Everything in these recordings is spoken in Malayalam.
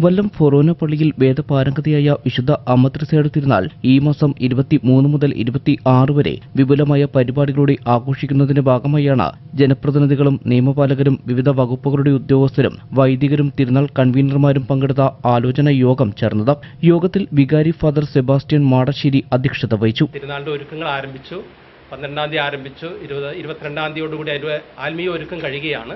വല്ലം ഫൊറോന പള്ളിയിൽ വേദപാരംഗതയായ വിശുദ്ധ അമദ്രസയുടെ തിരുനാൾ ഈ മാസം ഇരുപത്തിമൂന്ന് മുതൽ ഇരുപത്തി ആറ് വരെ വിപുലമായ പരിപാടികളോടെ ആഘോഷിക്കുന്നതിന്റെ ഭാഗമായാണ് ജനപ്രതിനിധികളും നിയമപാലകരും വിവിധ വകുപ്പുകളുടെ ഉദ്യോഗസ്ഥരും വൈദികരും തിരുനാൾ കൺവീനർമാരും പങ്കെടുത്ത ആലോചന യോഗം ചേർന്നത്. യോഗത്തിൽ വികാരി ഫാദർ സെബാസ്റ്റ്യൻ മാടശ്ശേരി അധ്യക്ഷത വഹിച്ചു. തിരുനാളിന്റെ ഒരുക്കങ്ങൾ ആരംഭിച്ചു. പന്ത്രണ്ടാം തീയതി ആരംഭിച്ചു. ഇരുപത് ഇരുപത്തിരണ്ടാം തീയതിയോടുകൂടി അതിന്റെ ആത്മീയ ഒരുക്കം കഴിയുകയാണ്.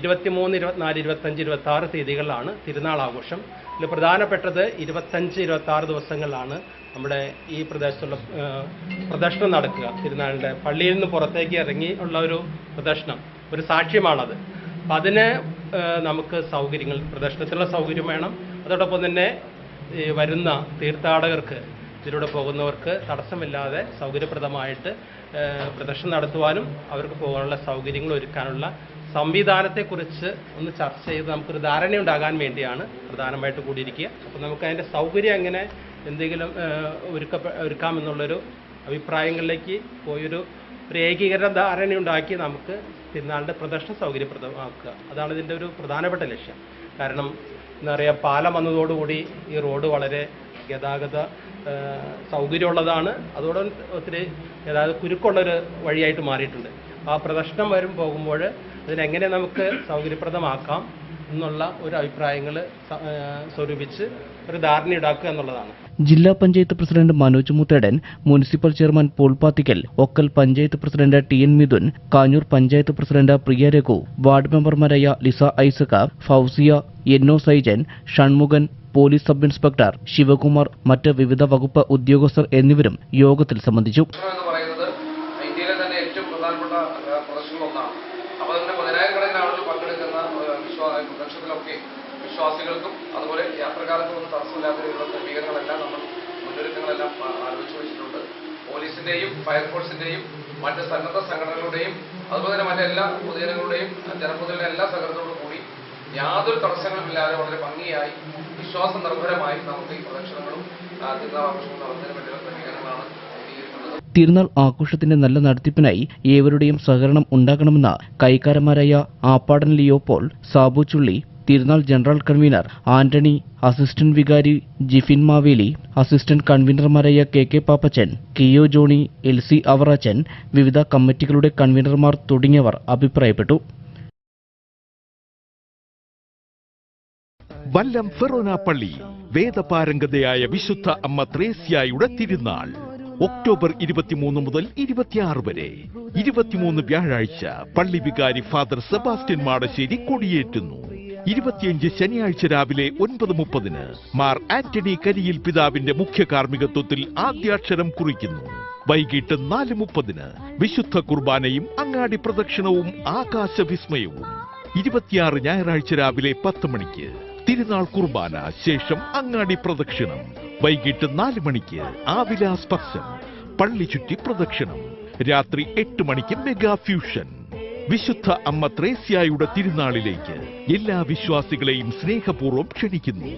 ഇരുപത്തിമൂന്ന് ഇരുപത്തിനാല് ഇരുപത്തഞ്ച് ഇരുപത്തി ആറ് തീയതികളിലാണ് തിരുനാൾ ആഘോഷം. ഇതിൽ പ്രധാനപ്പെട്ടത് ഇരുപത്തഞ്ച് ഇരുപത്തി ആറ് ദിവസങ്ങളിലാണ് നമ്മുടെ ഈ പ്രദേശത്തുള്ള പ്രദർശനം നടക്കുക. തിരുനാളിന്റെ പള്ളിയിൽ നിന്ന് പുറത്തേക്ക് ഇറങ്ങി ഉള്ള ഒരു പ്രദർശനം ഒരു സാക്ഷ്യമാണത്. അപ്പം അതിന് നമുക്ക് സൗകര്യങ്ങൾ പ്രദർശനത്തിനുള്ള സൗകര്യം വേണം. അതോടൊപ്പം തന്നെ വരുന്ന തീർത്ഥാടകർക്ക് ഇതിലൂടെ പോകുന്നവർക്ക് തടസ്സമില്ലാതെ സൗകര്യപ്രദമായിട്ട് പ്രദർശനം നടത്തുവാനും അവർക്ക് പോകാനുള്ള സൗകര്യങ്ങൾ ഒരുക്കാനുള്ള സംവിധാനത്തെക്കുറിച്ച് ഒന്ന് ചർച്ച ചെയ്ത് നമുക്കൊരു ധാരണയുണ്ടാകാൻ വേണ്ടിയാണ് പ്രധാനമായിട്ട് കൂടിയിരിക്കുക. അപ്പോൾ നമുക്ക് അതിന്റെ സൗകര്യം എങ്ങനെ എന്തെങ്കിലും ഒരുക്ക ഒരുക്കാമെന്നുള്ളൊരു അഭിപ്രായങ്ങളിലേക്ക് പോയൊരു ഒരു ഏകീകരണ ധാരണയുണ്ടാക്കി നമുക്ക് തിരുനാളിന്റെ പ്രദർശനം സൗകര്യപ്രദമാക്കുക. അതാണ് ഇതിന്റെ ഒരു പ്രധാനപ്പെട്ട ലക്ഷ്യം. കാരണം എന്താ പറയുക പാലം വന്നതോടുകൂടി ഈ റോഡ് വളരെ ഗതാഗത സൗകര്യമുള്ളതാണ്. അതോടെ ഒത്തിരി ഗതാഗത കുരുക്കുള്ളൊരു വഴിയായിട്ട് മാറിയിട്ടുണ്ട്. ആ പ്രദർശനം വരും പോകുമ്പോൾ അതിനെങ്ങനെ നമുക്ക് സൗകര്യപ്രദമാക്കാം എന്നുള്ള ഒരു അഭിപ്രായങ്ങൾ സ്വരൂപിച്ച് ഒരു ധാരണയുണ്ടാക്കുക എന്നുള്ളതാണ്. ജില്ലാ panchayat president Manoj Muthedan municipal chairman Paul Pathikkal Okkal panchayat president T N Mithun Kanjoor panchayat president Priya Raghu ward മെമ്പർമാരായ ലിസ ഐസക ഫൗസിയ എന്നോ Saijan Shanmukhan police sub inspector Sivakumar മറ്റ് വിവിധ വകുപ്പ് ഉദ്യോഗസ്ഥർ എന്നിവരും യോഗത്തിൽ സംബന്ധിച്ചു. ഇന്ത്യയിലെ തന്നെ ഏറ്റവും പ്രധാനപ്പെട്ട പ്രദർശനങ്ങളൊന്നാണ് അപ്പോൾ പതിനായിരം പതിനായിരക്കണക്കിന് ആളുകൾ പങ്കെടുക്കുന്ന ലക്ഷത്തിലൊക്കെ വിശ്വാസികൾക്കും അതുപോലെ യാത്രക്കാർക്കും ഒന്നും തടസ്സമില്ലാത്ത ക്രമീകരണങ്ങളെല്ലാം നമ്മൾ മുന്നൊരുക്കങ്ങളെല്ലാം ആലോചിച്ചു വെച്ചിട്ടുണ്ട്. പോലീസിന്റെയും ഫയർഫോഴ്സിന്റെയും മറ്റ് സന്നദ്ധ സംഘടനകളുടെയും അതുപോലെ തന്നെ മറ്റെല്ലാ പൊതുജനങ്ങളുടെയും ജനപ്രതിനിധികളുടെ എല്ലാ സഹകരണത്തോടും കൂടി യാതൊരു തടസ്സങ്ങളുമില്ലാതെ വളരെ ഭംഗിയായി വിശ്വാസ നിർഭരമായി നമുക്ക് ഈ പ്രദക്ഷിണങ്ങളും തിരുനാളാഘോഷങ്ങളും നടത്തുന്നതിന് വേണ്ടിയുള്ള ക്രമീകരണങ്ങളാണ് തിരുനാൾ ആഘോഷത്തിന്റെ നല്ല നടത്തിപ്പിനായി ഏവരുടെയും സഹകരണം ഉണ്ടാകണമെന്ന് കൈക്കാരന്മാരായ ആപ്പാടൻ ലിയോപോൾ സാബു ചുള്ളി തിരുനാൾ ജനറൽ കൺവീനർ ആന്റണി അസിസ്റ്റന്റ് വികാരി ജിഫിൻ മാവേലി അസിസ്റ്റന്റ് കൺവീനർമാരായ കെ കെ പാപ്പച്ചൻ കിയോ ജോണി എൽ സി അവറാച്ചൻ വിവിധ കമ്മിറ്റികളുടെ കൺവീനർമാർ തുടങ്ങിയവർ അഭിപ്രായപ്പെട്ടു. വല്ലം ഫെറോന പള്ളി വേദപാരംഗതയായ വിശുദ്ധ അമ്മ ത്രേസ്യായുടെ തിരുനാൾ ഒക്ടോബർ ഇരുപത്തിമൂന്ന് മുതൽ ഇരുപത്തിയാറ് വരെ. ഇരുപത്തിമൂന്ന് വ്യാഴാഴ്ച പള്ളി വികാരി ഫാദർ സെബാസ്റ്റ്യൻ മാടശ്ശേരി കൊടിയേറ്റുന്നു. ഇരുപത്തിയഞ്ച് ശനിയാഴ്ച രാവിലെ ഒൻപത് മുപ്പതിന് മാർ ആന്റണി കരിയിൽ പിതാവിന്റെ മുഖ്യ കാർമ്മികത്വത്തിൽ ആദ്യാക്ഷരം കുറിക്കുന്നു. വൈകിട്ട് നാല് മുപ്പതിന് വിശുദ്ധ കുർബാനയും അങ്ങാടി പ്രദക്ഷിണവും ആകാശ ആകാശവിസ്മയവും. ഇരുപത്തിയാറ് ഞായറാഴ്ച രാവിലെ പത്ത് മണിക്ക് തിരുനാൾ കുർബാന ശേഷം അങ്ങാടി പ്രദക്ഷിണം. വൈകിട്ട് നാല് മണിക്ക് ആവിലാ സ്പർശം പള്ളി ചുറ്റി പ്രദക്ഷിണം. രാത്രി എട്ട് മണിക്ക് മെഗാ ഫ്യൂഷൻ. വിശുദ്ധ അമ്മ ത്രേസ്യായുടെ തിരുനാളിലേക്ക് എല്ലാ വിശ്വാസികളെയും സ്നേഹപൂർവം ക്ഷണിക്കുന്നു.